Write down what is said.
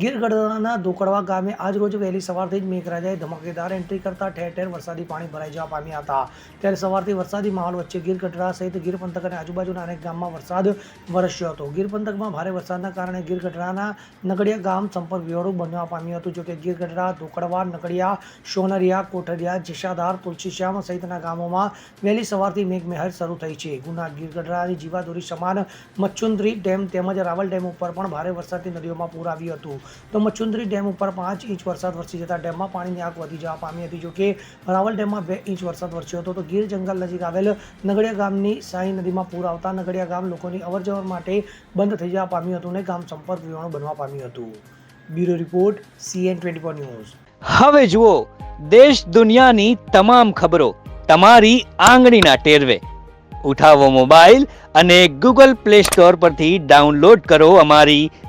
ગીર ગઢડાના ધોકડવા ગામે આજરોજ વહેલી સવારથી જ મેઘરાજાએ ધમાકેદાર એન્ટ્રી કરતા ઠેર ઠેર વરસાદી પાણી ભરાઈ જવા પામ્યા હતા. ત્યારે સવારથી વરસાદી માહોલ વચ્ચે ગીર ગઢડા સહિત ગીર પંથક અને આજુબાજુના અનેક ગામમાં વરસાદ વરસ્યો હતો. ગીર પંથકમાં ભારે વરસાદના કારણે ગીર ગઢડાના નગડિયા ગામ સંપર્ક વિહોણું બનવા પામ્યું હતું, જોકે ગીર ગઢડા ધોકડવા, નગડિયા, સોનરિયા, કોઠરિયા જશાધાર તુલસીશ્યામ સહિતના ગામોમાં વહેલી સવારથી મેઘમહેર શરૂ થઈ છે. ગુના ગીર ગઢડાની જીવાદોરી સમાન મચ્છુંદરી ડેમ તેમજ રાવલ ડેમ ઉપર પણ ભારે વરસાદથી નદીઓમાં પૂર આવ્યું હતું. તો મચ્છુંદરી ડેમ ઉપર પાંચ ઇંચ વરસાદ વરસી જતા ડેમમાં પાણીની આગ વધી જવા પામી હતી. જોકે રાવલ ડેમમાં બે ઇંચ વરસાદ વરસ્યો હતો. તો ગીર જંગલ નજીક આવેલ નગડિયા ગામની સાઈ નદીમાં પૂર આવતા નગડિયા ગામ લોકોની અવરજવર માટે બંધ થઈ જવા પામ્યું હતું અને ગામ સંપર્ક વિહોણું બનવા પામ્યું હતું. Bureau report, CN twenty four news. હવે જુઓ, દેશ દુનિયાની તમામ ખબરો તમારી આંગળીના ટેરવે. ઉઠાવો મોબાઈલ અને ગૂગલ પ્લે સ્ટોર પરથી ડાઉનલોડ કરો અમારી